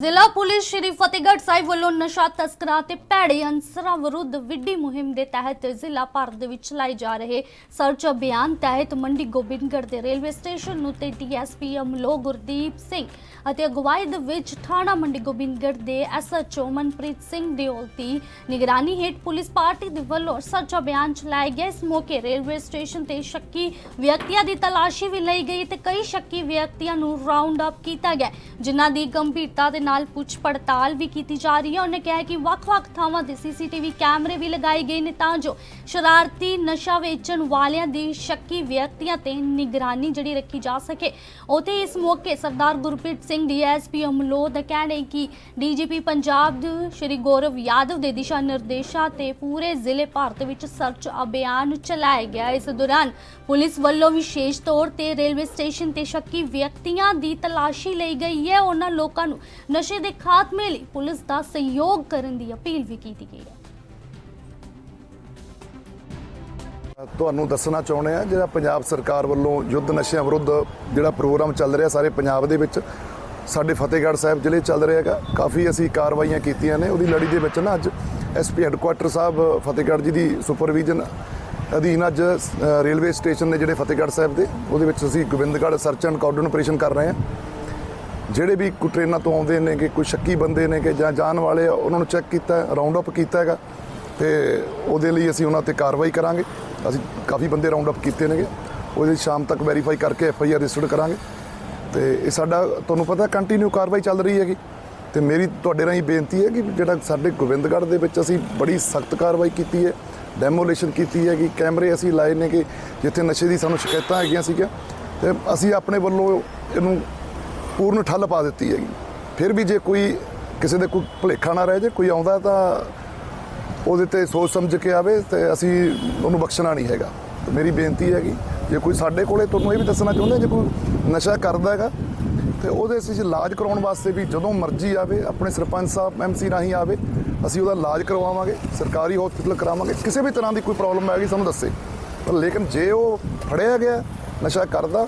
ਜ਼ਿਲ੍ਹਾ ਪੁਲਿਸ ਸ਼੍ਰੀ ਫਤਿਹਗੜ੍ਹ ਸਾਹਿਬ ਵੱਲੋਂ ਨਸ਼ਾ ਤਸਕਰਾਂ ਤੇ ਭੈੜੇ ਅਨਸਰਾਂ ਵਿਰੁੱਧ ਵਿੱਢੀ ਮੁਹਿੰਮ ਦੇ ਤਹਿਤ ਜ਼ਿਲ੍ਹਾ ਭਰ ਦੇ ਵਿੱਚ ਚਲਾਏ ਜਾ ਰਹੇ ਸਰਚ ਅਭਿਆਨ ਤਹਿਤ ਮੰਡੀ ਗੋਬਿੰਦਗੜ੍ਹ ਦੇ ਰੇਲਵੇ ਸਟੇਸ਼ਨ ਨੂੰ ਤੇ ਡੀਐਸਪੀ ਅਮਲੋ ਗੁਰਦੀਪ ਸਿੰਘ ਅਤੇ ਅਗਵਾਈ ਦੇ ਵਿੱਚ ਥਾਣਾ ਮੰਡੀ ਗੋਬਿੰਦਗੜ੍ਹ ਦੇ ਐਸਐਚਓ ਮਨਪ੍ਰੀਤ ਸਿੰਘ ਦਿਓਲ ਦੀ ਨਿਗਰਾਨੀ ਹੇਠ ਪੁਲਿਸ ਪਾਰਟੀ ਦੇ ਵੱਲੋਂ ਸਰਚ ਅਭਿਆਨ ਚਲਾਇਆ ਗਿਆ ਇਸ ਮੌਕੇ ਰੇਲਵੇ ਸਟੇਸ਼ਨ ਤੇ ਸ਼ੱਕੀ ਵਿਅਕਤੀਆਂ ਦੀ ਤਲਾਸ਼ੀ ਵੀ ਲਈ ਗਈ ਤੇ ਕਈ ਸ਼ੱਕੀ ਵਿਅਕਤੀਆਂ ਨੂੰ ਰਾਉਂਡ ਅਪ ਕੀਤਾ ਗਿਆ, ਜਿਨ੍ਹਾਂ ਦੀ ਗੰਭੀਰਤਾ ਦੇ ਨਾਲ ਪੁੱਛ ਪੜਤਾਲ ਵੀ ਕੀਤੀ ਜਾ ਰਹੀ ਹੈ। ਉਹਨੇ ਕਿਹਾ ਕਿ ਵੱਖ-ਵੱਖ ਥਾਵਾਂ ਦੇ ਸੀਸੀਟੀਵੀ ਕੈਮਰੇ ਵੀ ਲਗਾਏ ਗਏ ਨੇ ਤਾਂ ਜੋ ਸ਼ਰਾਰਤੀ ਨਸ਼ਾ ਵੇਚਣ ਵਾਲਿਆਂ ਦੀ ਸ਼ੱਕੀ ਵਿਅਕਤੀਆਂ ਤੇ ਨਿਗਰਾਨੀ ਜਿਹੜੀ ਰੱਖੀ ਜਾ ਸਕੇ। ਉਤੇ ਇਸ ਮੌਕੇ ਸਰਦਾਰ ਗੁਰਪ੍ਰੀਤ ਸਿੰਘ, ਡੀਐਸਪੀ ਅਮਲੋਹ ਦਾ ਕਹਿਣਾ ਹੈ ਕਿ ਡੀਜੀਪੀ ਪੰਜਾਬ ਸ਼੍ਰੀ ਗੌਰਵ ਯਾਦਵ ਦੇ ਦਿਸ਼ਾ ਨਿਰਦੇਸ਼ਾਂ ਤੇ ਪੂਰੇ ਜ਼ਿਲ੍ਹੇ ਭਾਰਤ ਵਿੱਚ ਸਰਚ ਅਭਿਆਨ ਚਲਾਇਆ ਗਿਆ। ਇਸ ਦੌਰਾਨ ਪੁਲਿਸ ਵੱਲੋਂ ਵਿਸ਼ੇਸ਼ ਤੌਰ ਤੇ ਰੇਲਵੇ ਸਟੇਸ਼ਨ ਤੇ ਸ਼ੱਕੀ ਵਿਅਕਤੀਆਂ ਦੀ ਤਲਾਸ਼ੀ ਲਈ ਗਈ ਹੈ। ਉਹਨਾਂ ਲੋਕਾਂ ਨੂੰ ਨਸ਼ੇ ਦੇ ਖਾਤਮੇ ਲਈ ਪੁਲਿਸ ਦਾ ਸਹਿਯੋਗ ਕਰਨ ਦੀ ਅਪੀਲ ਵੀ ਕੀਤੀ ਗਈ ਹੈ। ਤੁਹਾਨੂੰ ਦੱਸਣਾ ਚਾਹੁੰਦੇ ਆ ਜਿਹੜਾ ਪੰਜਾਬ ਸਰਕਾਰ ਵੱਲੋਂ ਯੁੱਧ ਨਸ਼ਿਆਂ ਵਿਰੁੱਧ ਜਿਹੜਾ ਪ੍ਰੋਗਰਾਮ ਚੱਲ ਰਿਹਾ ਸਾਰੇ ਪੰਜਾਬ ਦੇ ਵਿੱਚ, ਸਾਡੇ ਫਤਿਹਗੜ੍ਹ ਸਾਹਿਬ ਜ਼ਿਲ੍ਹੇ ਚੱਲ ਰਿਹਾ ਹੈਗਾ। ਕਾਫੀ ਅਸੀਂ ਕਾਰਵਾਈਆਂ ਕੀਤੀਆਂ ਨੇ, ਉਹਦੀ ਲੜੀ ਦੇ ਵਿੱਚ ਨਾ ਅੱਜ ਐਸਪੀ ਹੈੱਡਕੁਆਟਰ ਸਾਹਿਬ, ਫਤਿਹਗੜ੍ਹ ਜੀ ਦੀ ਸੁਪਰਵਿਜ਼ਨ ਅਧੀਨ ਅੱਜ ਰੇਲਵੇ ਸਟੇਸ਼ਨ ਦੇ ਜਿਹੜੇ ਫਤਿਹਗੜ੍ਹ ਸਾਹਿਬ ਦੇ, ਉਹਦੇ ਵਿੱਚ ਅਸੀਂ Gobindgarh search and cordon operation ਕਰ ਰਹੇ ਹਾਂ। ਜਿਹੜੇ ਵੀ ਕੋਈ ਟ੍ਰੇਨਾਂ ਤੋਂ ਆਉਂਦੇ ਨੇ ਕਿ ਕੋਈ ਸ਼ੱਕੀ ਬੰਦੇ ਨੇ ਕਿ ਜਾਂ ਜਾਣ ਵਾਲੇ ਆ, ਉਹਨਾਂ ਨੂੰ ਚੈੱਕ ਕੀਤਾ ਰਾਉਂਡ ਅਪ ਕੀਤਾ ਹੈਗਾ। ਤੇ ਉਹਦੇ ਲਈ ਅਸੀਂ ਉਹਨਾਂ ਤੇ ਕਾਰਵਾਈ ਕਰਾਂਗੇ। ਅਸੀਂ ਕਾਫੀ ਬੰਦੇ ਰਾਉਂਡ ਅਪ ਕੀਤੇ ਨੇਗੇ। ਉਹਦੀ ਸ਼ਾਮ ਤੱਕ ਵੈਰੀਫਾਈ ਕਰਕੇ ਐਫ ਆਈ ਆਰ ਰਜਿਸਟਰਡ ਕਰਾਂਗੇ। ਤੇ ਇਹ ਸਾਡਾ ਤੁਹਾਨੂੰ ਪਤਾ ਕੰਟੀਨਿਊ ਕਾਰਵਾਈ ਚੱਲ ਰਹੀ ਹੈਗੀ। ਤੇ ਮੇਰੀ ਤੁਹਾਡੇ ਰਾਹੀਂ ਬੇਨਤੀ ਹੈ ਕਿ ਜਿਹੜਾ ਸਾਡੇ ਗੋਬਿੰਦਗੜ੍ਹ ਦੇ ਵਿੱਚ ਅਸੀਂ ਬੜੀ ਸਖਤ ਕਾਰਵਾਈ ਕੀਤੀ ਹੈ ਡੈਮੋਲੇਸ਼ਨ ਕੀਤੀ ਹੈਗੀ ਕੈਮਰੇ ਅਸੀਂ ਲਾਏ ਨੇ ਕਿ ਜਿੱਥੇ ਨਸ਼ੇ ਦੀ ਸਾਨੂੰ ਸ਼ਿਕਾਇਤਾਂ ਹੈਗੀਆਂ ਸੀਗੀਆਂ। ਤੇ ਅਸੀਂ ਆਪਣੇ ਵੱਲੋਂ ਇਹਨੂੰ ਪੂਰਨ ਠੱਲ ਪਾ ਦਿੱਤੀ ਹੈਗੀ। ਫਿਰ ਵੀ ਜੇ ਕੋਈ ਕਿਸੇ ਦੇ ਕੋਈ ਭੁਲੇਖਾ ਨਾ ਰਹਿ ਜੇ, ਕੋਈ ਆਉਂਦਾ ਤਾਂ ਉਹਦੇ ਤੇ ਸੋਚ ਸਮਝ ਕੇ ਆਵੇ ਤੇ ਅਸੀਂ ਉਹਨੂੰ ਬਖਸ਼ਣਾ ਨਹੀਂ ਹੈਗਾ। ਤੇ ਮੇਰੀ ਬੇਨਤੀ ਹੈਗੀ, ਜੇ ਕੋਈ ਸਾਡੇ ਕੋਲੇ ਤੁਹਾਨੂੰ ਇਹ ਵੀ ਦੱਸਣਾ ਚਾਹੁੰਦੇ, ਜੇ ਕੋਈ ਨਸ਼ਾ ਕਰਦਾ ਹੈਗਾ, ਤੇ ਉਹਦੇ ਅਸੀਂ ਇਲਾਜ ਕਰਾਉਣ ਵਾਸਤੇ ਵੀ ਜਦੋਂ ਮਰਜ਼ੀ ਆਵੇ, ਆਪਣੇ ਸਰਪੰਚ ਸਾਹਿਬ ਐਮਸੀ ਰਾਹੀਂ ਆਵੇ, ਅਸੀਂ ਉਹਦਾ ਇਲਾਜ ਕਰਵਾਵਾਂਗੇ, ਸਰਕਾਰੀ ਹਸਪੀਟਲ ਕਰਾਵਾਂਗੇ, ਕਿਸੇ ਵੀ ਤਰ੍ਹਾਂ ਦੀ ਕੋਈ ਪ੍ਰੋਬਲਮ ਆਏਗੀ ਸਾਨੂੰ ਦੱਸੇ। ਪਰ ਲੇਕਿਨ ਜੇ ਉਹ ਫੜਿਆ ਗਿਆ, ਨਸ਼ਾ ਕਰਦਾ